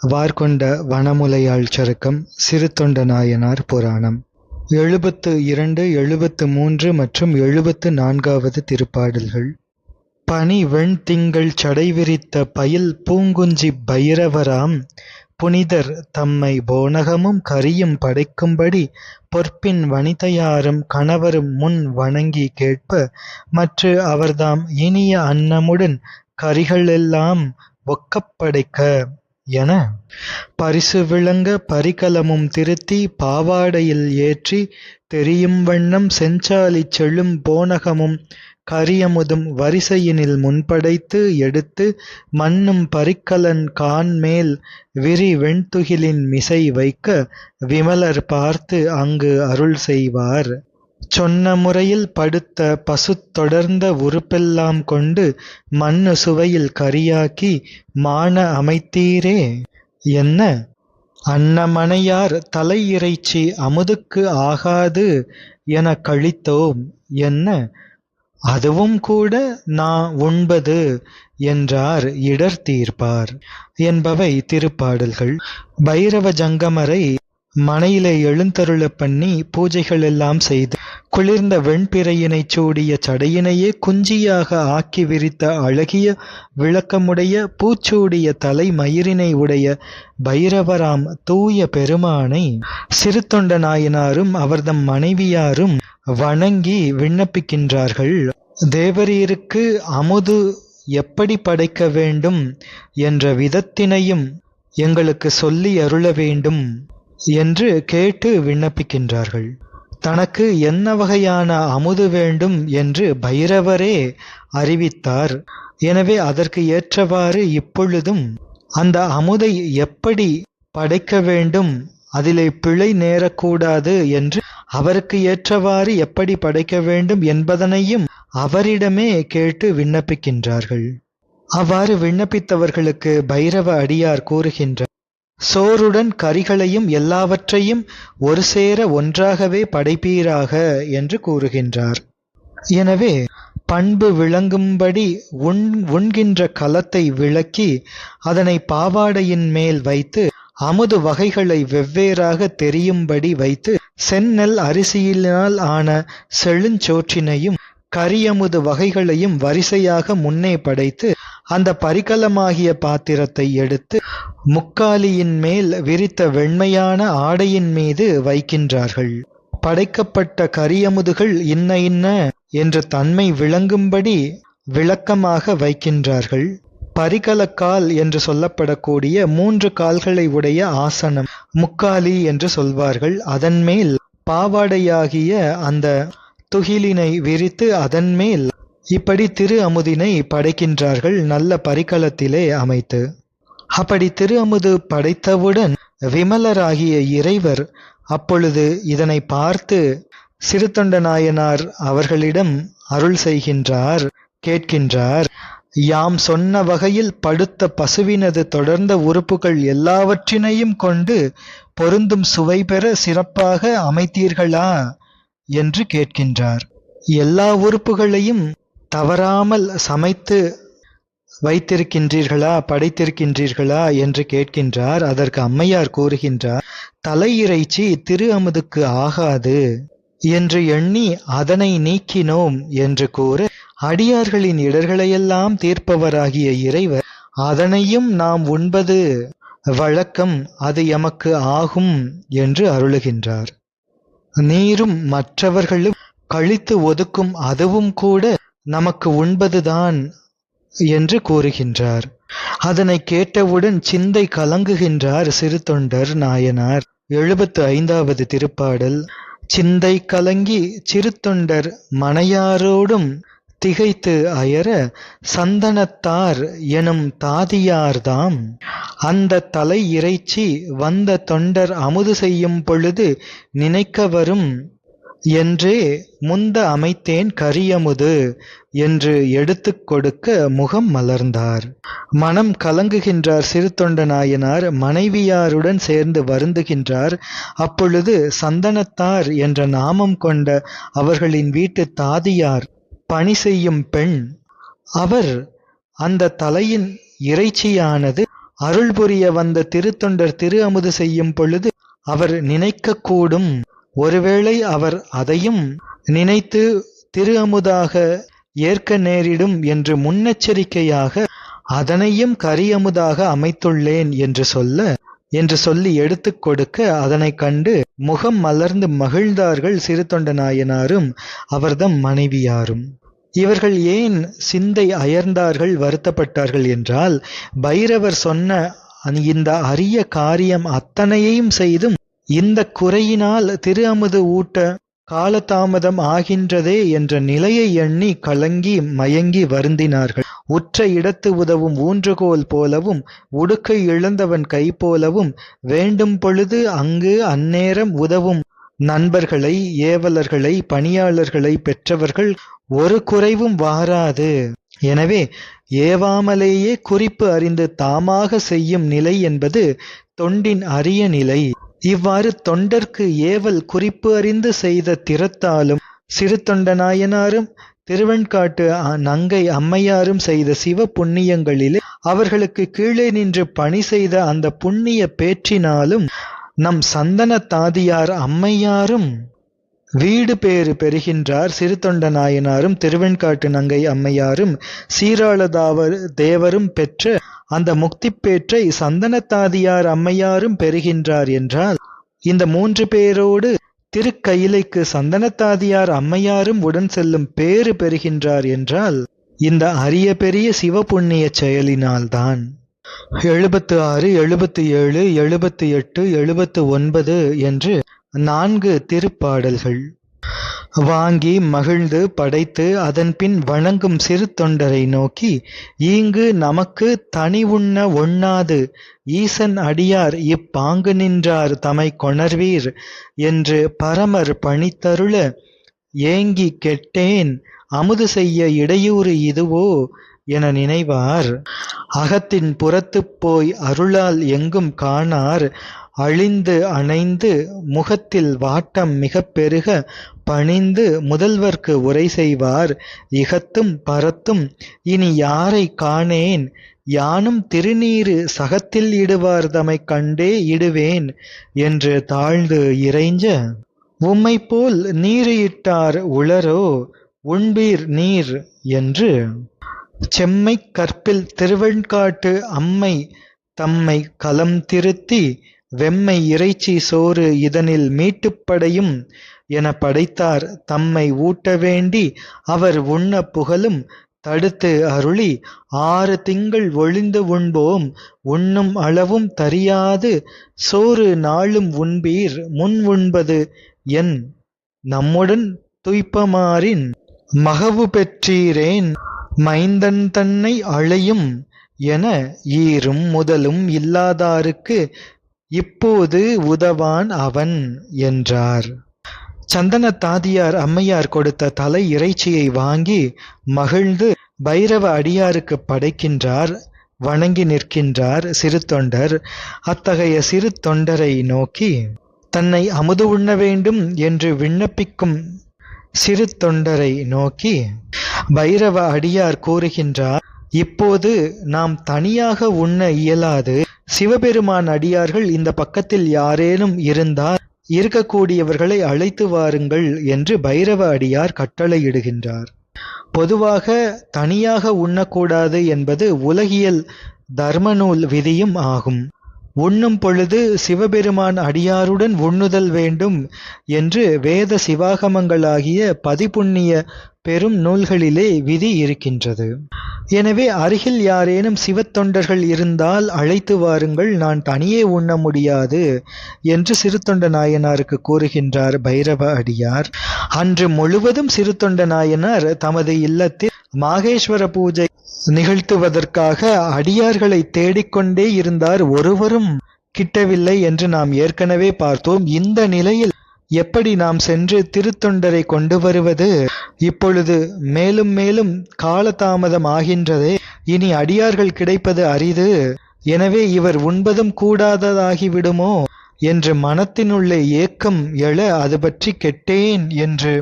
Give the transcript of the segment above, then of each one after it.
வார்கொண்ட வனமுலையாள் சருக்கம் சிறுத்தொண்ட நாயனார் புராணம். எழுபத்து இரண்டு எழுபத்து மூன்று மற்றும் எழுபத்து நான்காவது திருப்பாடல்கள். பனி வெண்திங்கள் சடைவிரித்த பயில் பூங்குஞ்சி பைரவராம் புனிதர் தம்மை போனகமும் கரியும் படைக்கும்படி பொற்பின் வனிதையாரும் கணவரும் முன் வணங்கி கேட்ப மற்று அவர்தாம் இனிய அன்னமுடன் கரிகளெல்லாம் ஒக்கப்படைக்க என பரிசு விளங்க பரிகலமும் திருத்தி பாவாடையில் ஏற்றி தெரியும் வண்ணம் செஞ்சாலிச் செழும் போனகமும் கரியமுதும் வரிசையினில் முன்படைத்து எடுத்து மண்ணும் பரிக்கலன் கான்மேல் விரி வெண்துகிலின் மிசை வைக்க விமலர் பார்த்து அங்கு அருள் செய்வார். சொன்ன முறையில் படுத்த பசுத் தொடர்ந்த உறுப்பெல்லாம் கொண்டு மண்ணு சுவையில் கரியாக்கி மான அமைத்தீரே. என்ன? அன்னமனையார் தலை இறைச்சி அமுதுக்கு ஆகாது என கழித்தோம். என்ன? அதுவும் கூட நான் உண்பது என்றார் இடர் தீர்ப்பார் என்பவை திருப்பாடல்கள். பைரவ ஜங்கமரை மனையிலே எழுந்தருளப் பண்ணி பூஜைகள் எல்லாம் செய்து குளிர்ந்த வெண்பிறையினைச் சூடிய சடையினையே குஞ்சியாக ஆக்கி விரித்த அழகிய விளக்கமுடைய பூச்சூடிய தலை மயிரினை உடைய பைரவராம் தூய பெருமானை சிறுத்தொண்ட நாயனாரும் அவர்தம் மனைவியாரும் வணங்கி விண்ணப்பிக்கின்றார்கள். தேவரீருக்கு அமுது எப்படி படைக்க வேண்டும்? என்ற விதத்தினையும் எங்களுக்கு சொல்லி அருள வேண்டும். என்று கேட்டு விண்ணப்பிக்கின்றார்கள். தனக்கு என்ன வகையான அமுது வேண்டும் என்று பைரவரே அறிவித்தார். எனவே அதற்கு ஏற்றவாறு இப்பொழுதும் அந்த அமுதை எப்படி படைக்க வேண்டும் அதிலே பிழை நேரக்கூடாது என்று அவருக்கு ஏற்றவாறு எப்படி படைக்க வேண்டும் என்பதனையும் அவரிடமே கேட்டு விண்ணப்பிக்கின்றார்கள். அவ்வாறு விண்ணப்பித்தவர்களுக்கு பைரவ அடியார் கூறுகின்றார் சோறுடன் கரிகளையும் எல்லாவற்றையும் ஒரு சேர ஒன்றாகவே படைப்பீராக என்று கூறுகின்றார். எனவே பண்பு விளங்கும்படி உண் உண்கின்ற கலத்தை விளக்கி அதனை பாவாடையின் மேல் வைத்து அமுது வகைகளை வெவ்வேறாக தெரியும்படி வைத்து செந்நெல் அரிசியினால் ஆன செழுஞ்சோற்றினையும் கரியமுது வகைகளையும் வரிசையாக முன்னே படைத்து அந்த பரிகலமாகிய பாத்திரத்தை எடுத்து முக்காலியின் மேல் விரித்த வெண்மையான ஆடையின் மீது வைக்கின்றார்கள். படைக்கப்பட்ட கரியமுதுகள் இன்ன இன்ன என்ற தன்மை விளங்கும்படி விளக்கமாக வைக்கின்றார்கள். பரிகலக்கால் என்று சொல்லப்படக்கூடிய மூன்று கால்களை உடைய ஆசனம் முக்காலி என்று சொல்வார்கள். அதன் மேல் பாவாடையாகிய அந்த துகிலினை விரித்து அதன் மேல் இப்படி திரு அமுதினை படைக்கின்றார்கள் நல்ல பரிகலத்திலே அமைத்து. அப்படி திரு அமுது படைத்தவுடன் விமலராகிய இறைவர் அப்பொழுது இதனை பார்த்து சிறுத்தொண்ட நாயனார் அவர்களிடம் அருள் செய்கின்றார் கேட்கின்றார். யாம் சொன்ன வகையில் படுத்த பசுவினது தொடர்ந்த உறுப்புகள் எல்லாவற்றினையும் கொண்டு பொருந்தும் சுவை பெற சிறப்பாக அமைத்தீர்களா? என்று கேட்கின்றார். எல்லா உறுப்புகளையும் தவறாமல் சமைத்து வைத்திருக்கின்றீர்களா படைத்திருக்கின்றீர்களா என்று கேட்கின்றார். அதற்கு அம்மையார் கூறுகின்றார் தலை இறைச்சி திரு அமுதுக்கு ஆகாது என்று எண்ணி அதனை நீக்கினோம் என்று கூற அடியார்களின் இடர்களையெல்லாம் தீர்ப்பவராகிய இறைவர் அதனையும் நாம் உண்பது வழக்கம் அது எமக்கு ஆகும் என்று அருளுகின்றார். நீரும் மற்றவர்களும் கழித்து ஒதுக்கும் அதுவும் கூட நமக்கு உண்பதுதான் என்று கூறுகின்றார். அதனை கேட்டவுடன் சிந்தை கலங்குகின்றார் சிறு தொண்டர் நாயனார். எழுபத்து ஐந்தாவது திருப்பாடல். சிந்தை கலங்கி சிறுத்தொண்டர் மனையாரோடும் திகைத்து அயர சந்தனத்தார் எனும் தாதியார்தாம். அந்த தலை இறைச்சி வந்த தொண்டர் அமுது செய்யும் பொழுது நினைக்க வரும் என்றே முந்த அமைத்தேன் கரியமுது என்று எடுத்து கொடுக்க முகம் மலர்ந்தார். மனம் கலங்குகின்றார் சிறுத்தொண்ட நாயனார் மனைவியாருடன் சேர்ந்து வருந்துகின்றார். அப்பொழுது சந்தனத்தார் என்ற நாமம் கொண்ட அவர்களின் வீட்டு தாதியார் பணி செய்யும் பெண் அவர் அந்த தலையின் இறைச்சியானது அருள் புரிய வந்த திருத்தொண்டர் திரு அமுது செய்யும் பொழுது அவர் நினைக்கக்கூடும். ஒருவேளை அவர் அதையும் நினைத்து திரு அமுதாக ஏற்க நேரிடும் என்று முன்னெச்சரிக்கையாக அதனையும் கரியமுதாக அமைத்துள்ளேன் என்று சொல்ல என்று சொல்லி எடுத்துக் கொடுக்க அதனை கண்டு முகம் மலர்ந்து மகிழ்ந்தார்கள் சிறுத்தொண்ட நாயனாரும் அவர்தம் மனைவியாரும். இவர்கள் ஏன் சிந்தை அயர்ந்தார்கள் வருத்தப்பட்டார்கள் என்றால் பைரவர் சொன்ன இந்த அரிய காரியம் அத்தனையையும் செய்தும் இந்த குறையினால் திரு அமுது ஊட்ட காலதாமதம் ஆகின்றதே என்ற நிலையை எண்ணி கலங்கி மயங்கி வருந்தினார்கள். உற்ற இடத்து உதவும் ஊன்றுகோல் போலவும் உடுக்கை இழந்தவன் கை போலவும் வேண்டும் பொழுது அங்கு அந்நேரம் உதவும் நண்பர்களை ஏவலர்களை பணியாளர்களை பெற்றவர்கள் ஒரு குறைவும் வாராது. எனவே ஏவாமலேயே குறிப்பு அறிந்து தாமாக செய்யும் நிலை என்பது தொண்டின் அரிய நிலை. இவ்வாறு தொண்டர்க்கு ஏவல் குறிப்பு அறிந்து செய்த திறத்தாலும் சிறு தொண்டநாயனாரும் திருவெண்காட்டு நங்கை அம்மையாரும் செய்த சிவ புண்ணியங்களிலே அவர்களுக்கு கீழே நின்று பணி செய்த அந்த புண்ணிய பேற்றினாலும் நம் சந்தன தாதியார் அம்மையாரும் வீடு பேறு பெறுகின்றார். சிறுதொண்ட நாயனாரும் திருவெண்காட்டு நங்கை அம்மையாரும் சீராளதாவர் தேவரும் பெற்ற அந்த முக்தி பேற்றை சந்தனத்தாதியார் அம்மையாரும் பெறுகின்றார் என்றால் இந்த மூன்று பேரோடு திருக்கயிலைக்கு சந்தனத்தாதியார் அம்மையாரும் உடன் செல்லும் பேறு பெறுகின்றார் என்றால் இந்த அரிய பெரிய சிவபுண்ணிய செயலினால்தான். எழுபத்து ஆறு எழுபத்து ஏழு எழுபத்து எட்டு எழுபத்து ஒன்பது என்று நான்கு திருப்பாடல்கள். வாங்கி மகிழ்ந்து படைத்து அதன்பின் வணங்கும் சிறு தொண்டரை நோக்கி ஈங்கு நமக்கு தனி உண்ண ஒண்ணாது. ஈசன் அடியார் இப்பாங்கு நின்றார் தமை கொணர்வீர். என்று பரமர் பணித்தருள ஏங்கி கெட்டேன். அமுது செய்ய இடையூறு இதுவோ என நினைவார். அகத்தின் புறத்துப் போய் அருளால் எங்கும் காணார். அழிந்து அணைந்து முகத்தில் வாட்டம் மிக பெருக பணிந்து முதல்வர்க்கு உரை செய்வார். இகத்தும் பரத்தும் இனி யாரை காணேன்? யானும் திருநீரு சகத்தில் இடுவார் தமை கண்டே இடுவேன் என்று தாழ்ந்து இறைஞ்ச. உம்மை போல் நீரு உளரோ? உண்பீர் நீர் என்று. செம்மை கற்பில் திருவெண்காட்டு அம்மை தம்மை களம் திருத்தி. வெம்மை இறைச்சி சோறு இதனில் மீட்டுப்படையும். என படைத்தார். தம்மை ஊட்ட வேண்டி அவர் உண்ண புகழும் தடுத்து அருளி ஆறு திங்கள் ஒளிந்து உண்போம் உண்ணும் அளவும் தரியாது சோறு நாளும் உண்பீர் முன் உண்பது என் நம்முடன் துய்ப்பமாறின். மகவு பெற்றீரேன் மைந்தன் தன்னை அழையும் என ஈரும் முதலும் இல்லாதாருக்கு இப்போது உதவான் அவன் என்றார். சந்தன தாதியார் அம்மையார் கொடுத்த தலை இறைச்சியை வாங்கி மகிழ்ந்து பைரவ அடியாருக்கு படைக்கின்றார் வணங்கி நிற்கின்றார் சிறு தொண்டர் அத்தகைய சிறு தொண்டரை நோக்கி தன்னை அமுது உண்ண வேண்டும் என்று விண்ணப்பிக்கும் சிறு தொண்டரை நோக்கி பைரவ அடியார் கூறுகின்றார் இப்போது நாம் தனியாக உண்ண இயலாது. சிவபெருமான் அடியார்கள் இந்த பக்கத்தில் யாரேனும் இருந்தால் இருக்கக்கூடியவர்களை அழைத்து வாருங்கள் என்று பைரவ அடியார் கட்டளையிடுகின்றார். பொதுவாக தனியாக உண்ணக்கூடாது என்பது உலகியல் தர்மநூல் விதியும் ஆகும். உண்ணும் பொழுது சிவபெருமான் அடியாருடன் உண்ணுதல் வேண்டும் என்று வேத சிவாகமங்களாகிய பதிப்புண்ணிய பெரும் நூல்களிலே விதி இருக்கின்றது. எனவே அருகில் யாரேனும் சிவத்தொண்டர்கள் இருந்தால் அழைத்து வாருங்கள் நான் தனியே உண்ண முடியாது என்று சிறுத்தொண்ட நாயனாருக்கு கூறுகின்றார் பைரவ அடியார். அன்று முழுவதும் சிறுத்தொண்ட நாயனார் தமது இல்லத்தில் மாகேஸ்வர பூஜை நிகழ்த்துவதற்காக அடியார்களை தேடிக்கொண்டே இருந்தார். ஒருவரும் கிட்டவில்லை என்று நாம் ஏற்கனவே பார்த்தோம். இந்த நிலையில் எப்படி நாம் சென்று திருத்தொண்டரை கொண்டு வருவது? இப்பொழுது மேலும் மேலும் காலதாமதம் ஆகின்றதே. இனி அடியார்கள் கிடைப்பது அரிது. எனவே இவர் உண்பதும் கூடாததாகிவிடுமோ? என்று மனத்தினுள்ளே ஏக்கம் எழ அது பற்றி கெட்டேன் என்று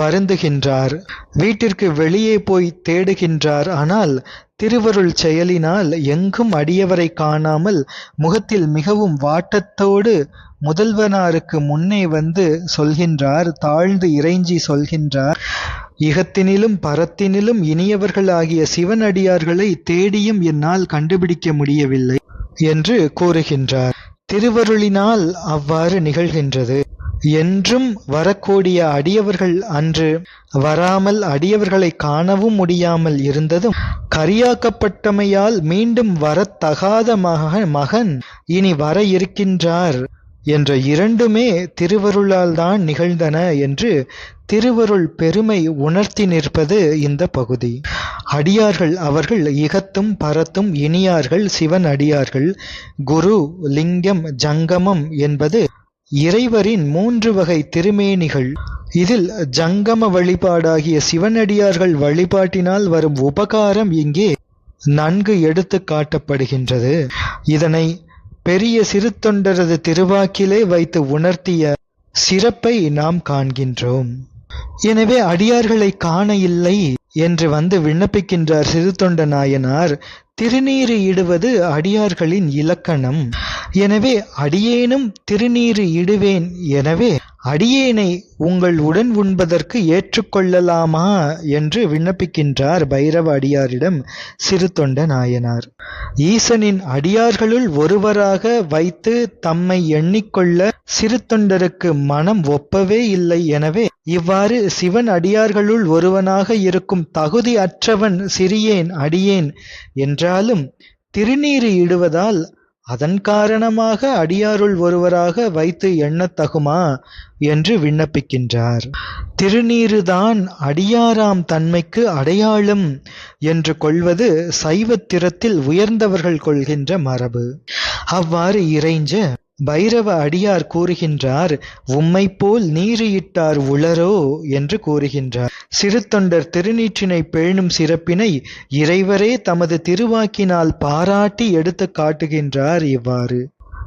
வருந்துகின்றார். வீட்டிற்கு வெளியே போய் தேடுகின்றார். ஆனால் திருவருள் செயலினால் எங்கும் அடியவரை காணாமல் முகத்தில் மிகவும் வாட்டத்தோடு முதல்வனாருக்கு முன்னே வந்து சொல்கின்றார் தாழ்ந்து இறைஞ்சி சொல்கின்றார். இகத்தினிலும் பரத்தினிலும் இனியவர்கள் ஆகிய சிவனடியார்களை தேடியும் என்னால் கண்டுபிடிக்க முடியவில்லை என்று கூறுகின்றார். திருவருளினால் அவ்வாறு நிகழ்கின்றது. என்றும் வரக்கூடிய அடியவர்கள் அன்று வராமல் அடியவர்களை காணவும் முடியாமல் இருந்ததும் கரியாக்கப்பட்டமையால் மீண்டும் வரத்தகாத மகன் மகன் இனி வர இருக்கின்றார் என்ற இரண்டுமே திருவருளால் தான் நிகழ்ந்தன என்று திருவருள் பெருமை உணர்த்தி நிற்பது இந்த பகுதி. அடியார்கள் அவர்கள் இகத்தும் பரத்தும் இனியார்கள் சிவன் அடியார்கள் குரு லிங்கம் ஜங்கமம் என்பது இறைவரின் மூன்று வகை திருமேனிகள். இதில் ஜங்கம வழிபாடாகிய சிவனடியார்கள் வழிபாட்டினால் வரும் உபகாரம் இங்கே நன்கு எடுத்து காட்டப்படுகின்றது. இதனை பெரிய சிறுத்தொண்டரது திருவாக்கிலே வைத்து உணர்த்திய சிறப்பை நாம் காண்கின்றோம். எனவே அடியார்களை காண இல்லை என்று வந்து விண்ணப்பிக்கின்றார் சிறுத்தொண்ட நாயனார். திருநீறு இடுவது அடியார்களின் இலக்கணம். எனவே அடியேனும் திருநீறு இடுவேன். எனவே அடியேனை உங்கள் உடன் உண்பதற்கு ஏற்றுக்கொள்ளலாமா என்று விண்ணப்பிக்கின்றார் பைரவ அடியாரிடம் சிறு தொண்ட நாயனார். ஈசனின் அடியார்களுள் ஒருவராக வைத்து தம்மை எண்ணிக்கொள்ள சிறு தொண்டருக்கு மனம் ஒப்பவே இல்லை. எனவே இவ்வாறு சிவன் அடியார்களுள் ஒருவனாக இருக்கும் தகுதி அற்றவன் சிறியேன் அடியேன் என்று என்றாலும் திருநீறு இடுவதால் அதன் காரணமாக அடியாருள் ஒருவராக வைத்து எண்ணத்தகுமா என்று விண்ணப்பிக்கின்றார். திருநீறுதான் அடியாராம் தன்மைக்கு அடையாளம் என்று கொள்வது சைவத்திரத்தில் உயர்ந்தவர்கள் கொள்கின்ற மரபு. அவ்வாறு இறைஞ்ச பைரவ அடியார் கூறுகின்றார் உம்மை போல் நீரியிட்டார் உளரோ? என்று கூறுகின்றார். சிறு தொண்டர் திருநீற்றினை பேணும் சிறப்பினை இறைவரே தமது திருவாக்கினால் பாராட்டி எடுத்து காட்டுகின்றார் இவ்வாறு.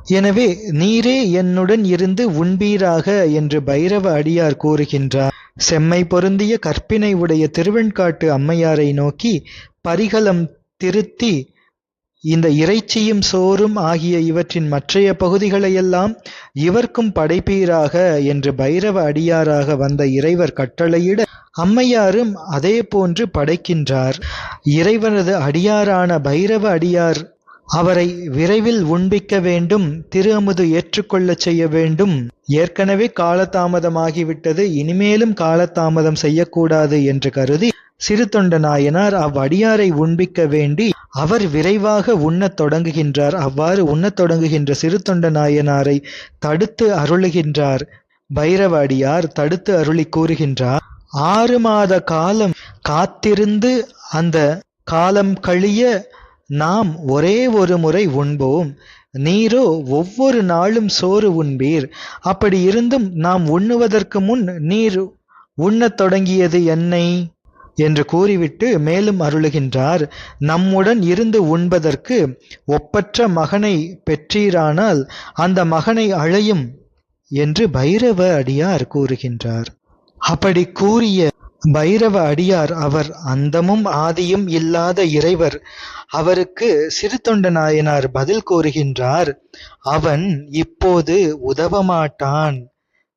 எனவே நீரே என்னுடன் இருந்து உண்பீராக என்று பைரவ அடியார் கூறுகின்றார். செம்மை பொருந்திய கற்பினை உடைய திருவெண்காட்டு அம்மையாரை நோக்கி பரிகலம் திருத்தி இந்த இறைச்சியும் சோறும் ஆகிய இவற்றின் மற்றைய பகுதிகளையெல்லாம் இவர்க்கும் படைப்பீராக என்று பைரவ அடியாராக வந்த இறைவர் கட்டளையிட அம்மையாரும் அதே போன்று படைக்கின்றார். இறைவனது அடியாரான பைரவ அடியார் அவரை விரைவில் உண்பிக்க வேண்டும் திரு அமுது ஏற்றுக்கொள்ளச் செய்ய வேண்டும். ஏற்கனவே காலதாமதமாகிவிட்டது இனிமேலும் காலதாமதம் செய்யக்கூடாது என்று கருதி சிறு தொண்ட நாயனார் அவ்வடியாரை உண்பிக்க வேண்டி அவர் விரைவாக உண்ணத் தொடங்குகின்றார். அவ்வாறு உண்ணத் தொடங்குகின்ற சிறு தொண்ட நாயனாரை தடுத்து அருளுகின்றார். பைரவ அடியார் தடுத்து அருளி கூறுகின்றார் ஆறு மாத காலம் காத்திருந்து அந்த காலம் கழிய நாம் ஒரே ஒரு முறை உண்போம். நீரோ ஒவ்வொரு நாளும் சோறு உண்பீர். அப்படி இருந்தும் நாம் உண்ணுவதற்கு முன் நீர் உண்ணத் தொடங்கியது என்னை? என்று கூறிவிட்டு மேலும் அருளுகின்றார் நம்முடன் இருந்து உண்பதற்கு ஒப்பற்ற மகனை பெற்றீரானால் அந்த மகனை அழையும் என்று பைரவ அடியார் கூறுகின்றார். அப்படி கூறிய பைரவ அடியார் அவர் அந்தமும் ஆதியும் இல்லாத இறைவர் அவருக்கு சிறு நாயனார் பதில் கூறுகின்றார் அவன் இப்போது உதவமாட்டான்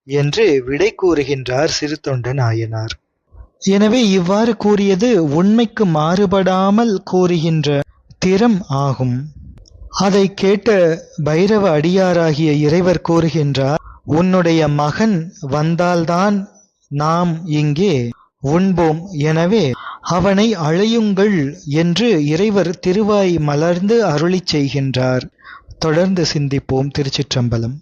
என்று விடை கூறுகின்றார் சிறு நாயனார். எனவே இவ்வாறு கூறியது உண்மைக்கு மாறுபடாமல் கூறுகின்ற திறம் ஆகும். அதை கேட்ட பைரவ அடியாராகிய இறைவர் கூறுகின்றார் உன்னுடைய மகன் வந்தால்தான் நாம் இங்கே உண்போம். எனவே அவனை அழையுங்கள் என்று இறைவர் திருவாய் மலர்ந்து அருளிச் செய்கின்றார். தொடர்ந்து சிந்திப்போம் திருச்சிற்றம்பலம்.